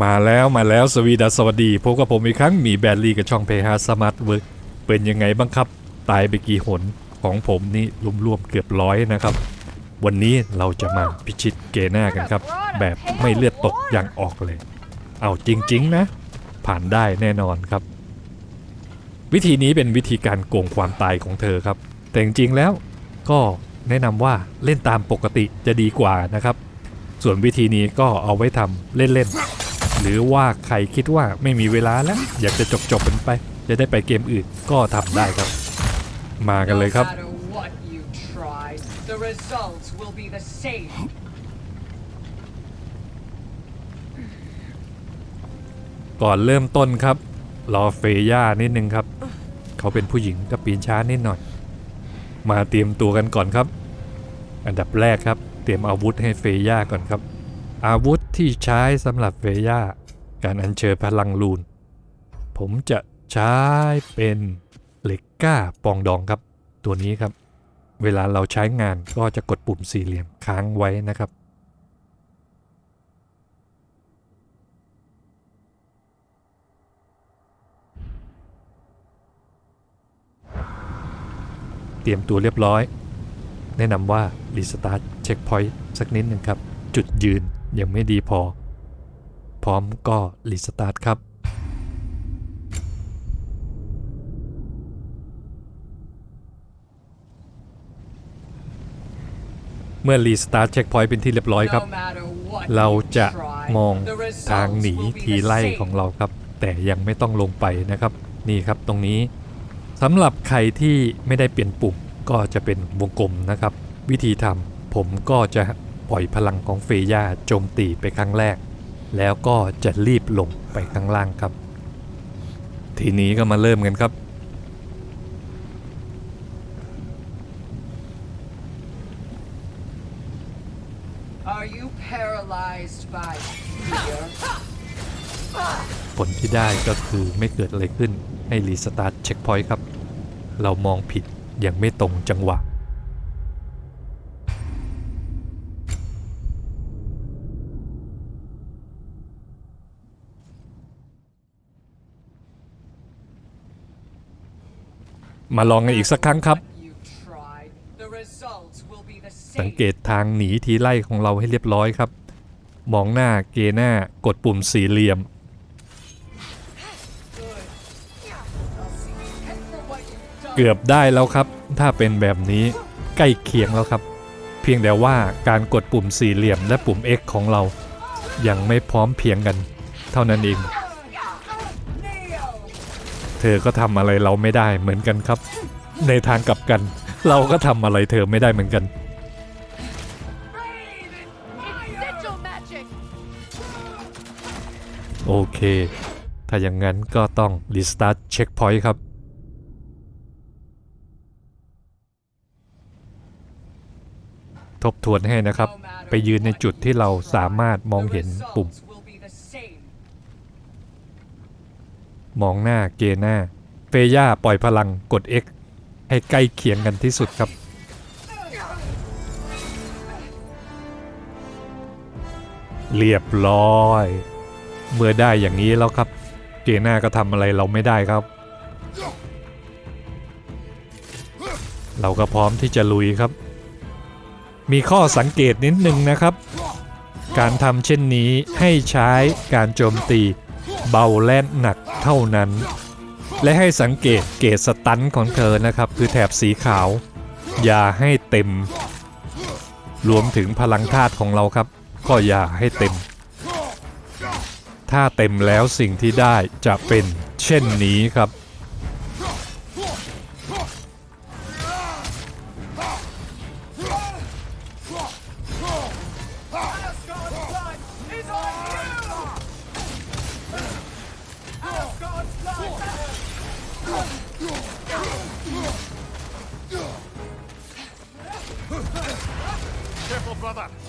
มาแล้วมาแล้วสวีดัสสวัสดีพบกับผมอีกครั้งมีแบดลี่กับช่องเพฮาสมาร์ทเวิร์กเป็นยังไงบ้างครับ ตายไปกี่หนของผมนี่รวมๆเกือบร้อยนะครับ วันนี้เราจะมาพิชิตเกน่ากันครับ แบบไม่เลือดตกอย่างออกเลย เอาจริง ๆ นะ ผ่านได้แน่นอนครับ วิธีนี้เป็นวิธีการโกงความตายของเธอครับ แต่จริงๆแล้วก็แนะนำว่าเล่นตามปกติจะดีกว่านะครับ ส่วนวิธีนี้ก็เอาไว้ทำเล่นๆ หรือว่าใครคิดว่าไม่มีเวลาแล้ว อยากจะจบจบๆกันไป จะได้ไปเกมอื่นก็ทำได้ครับ มากันเลยครับ No matter what you try, the results will be the same. ก่อนเริ่มต้นครับ รอเฟย่านิดนึงครับ เขาเป็นผู้หญิงก็ปีนช้านิดหน่อย มาเตรียมตัวกันก่อนครับ อันดับแรกครับ เตรียมอาวุธให้เฟย่าก่อนครับ อาวุธที่ใช้สำหรับเฟย่าการอัญเชิญพลังลูน ผมจะใช้เป็นเหล็กก้าปองดองครับ ตัวนี้ครับ เวลาเราใช้งานก็จะกดปุ่มสี่เหลี่ยมค้างไว้นะครับ เตรียมตัวเรียบร้อย แนะนำว่ารีสตาร์ทเช็คพอยต์สักนิดหนึ่งครับ จุดยืน ยังไม่ดีพอ พร้อมก็รีสตาร์ทครับ เมื่อรีสตาร์ทเช็คพอยต์เป็นที่เรียบร้อยครับ เราจะมองทางหนีทีไล่ของเราครับ แต่ยังไม่ต้องลงไปนะครับ นี่ครับตรงนี้สำหรับใครที่ไม่ได้เปลี่ยนปุ่มก็จะเป็นวงกลมนะครับ วิธีทำผมก็จะ ปล่อยพลังของเฟย่าโจมตีไปครั้งแรก แล้วก็จะรีบลงไปข้างล่างครับ ทีนี้ก็มาเริ่มกันครับ Are you paralyzed by fear? ผลที่ได้ก็คือไม่เกิดอะไรขึ้นให้รีสตาร์ทเช็คพอยต์ครับ เรามองผิดยังไม่ตรงจังหวะ มาลองกันอีกสักครั้งครับ สังเกตทางหนีทีไล่ของเราให้เรียบร้อยครับ มองหน้าเกหน้ากดปุ่มสี่เหลี่ยม เกือบได้แล้วครับ ถ้าเป็นแบบนี้ใกล้เคียงแล้วครับ เพียงแต่ว่าการกดปุ่มสี่เหลี่ยมและปุ่ม X ของเรา ยังไม่พร้อมเพียงกัน เท่านั้นเอง เธอก็ทำอะไรเราไม่ได้เหมือนกันครับ ในทางกลับกัน เราก็ทำอะไรเธอไม่ได้เหมือนกันโอเค ถ้าอย่างนั้นก็ต้อง restart checkpoint ครับ ทบทวนให้นะครับ ไปยืนในจุดที่เราสามารถมองเห็นปุ่ม results will be the same. มองหน้าเกหน้าเฟย่าปล่อยพลังกด X ให้ใกล้เคียงกันที่สุดครับ เรียบร้อย เมื่อได้อย่างนี้แล้วครับ เกหน้าก็ทำอะไรเราไม่ได้ครับ เราก็พร้อมที่จะลุยครับ มีข้อสังเกตนิดนึงนะครับ การทำเช่นนี้ให้ใช้การโจมตี เบาและหนักเท่านั้น และให้สังเกตเกจสตันของเธอนะครับ คือแถบสีขาว อย่าให้เต็ม รวมถึงพลังธาตุของเราครับ ก็อย่าให้เต็ม ถ้าเต็มแล้วสิ่งที่ได้จะเป็นเช่นนี้ครับ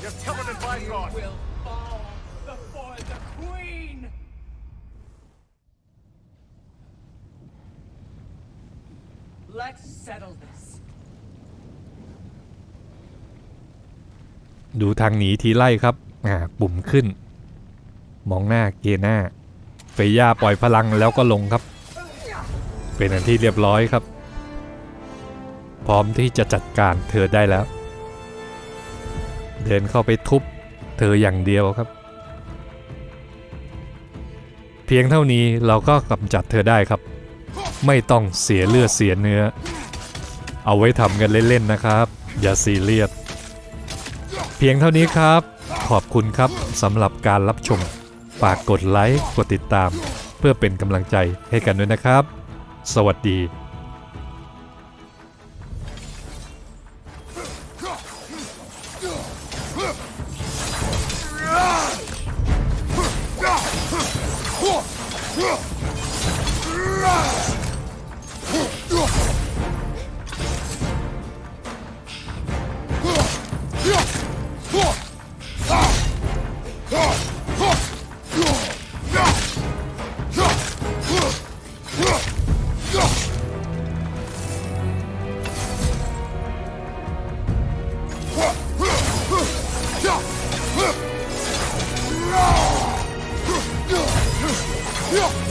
Careful, brother. You're covered in Bygone. Will fall before the queen. Let's settle this. ดูทางหนีทีไล่ครับอ่าปุ่มขึ้น มองหน้าเกหน้าเฟย่าปล่อยพลังแล้วก็ลงครับ เป็นอันที่เรียบร้อยครับ พร้อมที่จะจัดการเธอได้แล้ว เดินเข้าไปทุบเธออย่างเดียวครับ เพียงเท่านี้เราก็กำจัดเธอได้ครับ ไม่ต้องเสียเลือดเสียเนื้อ เอาไว้ทำกันเล่นๆนะครับ อย่าซีเรียสเพียงเท่านี้ครับ ขอบคุณครับสำหรับการรับชมฝากกดไลค์กดติดตาม เพื่อเป็นกำลังใจให้กันด้วยนะครับ สวัสดี 驾驾驾驾驾驾驾驾驾驾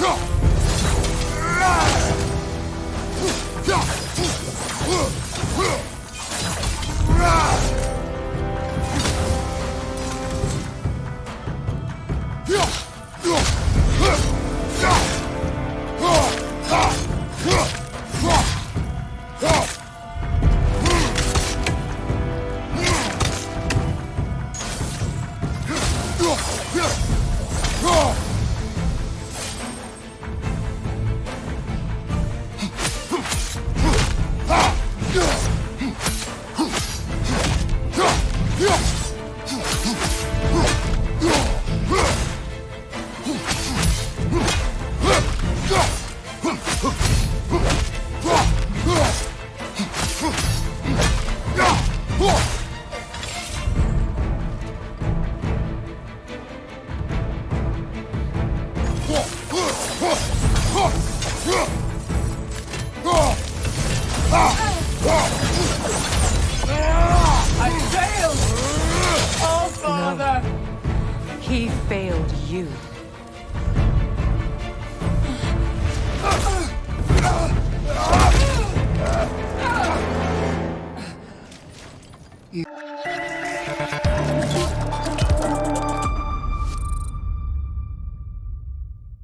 Let's go! failed you.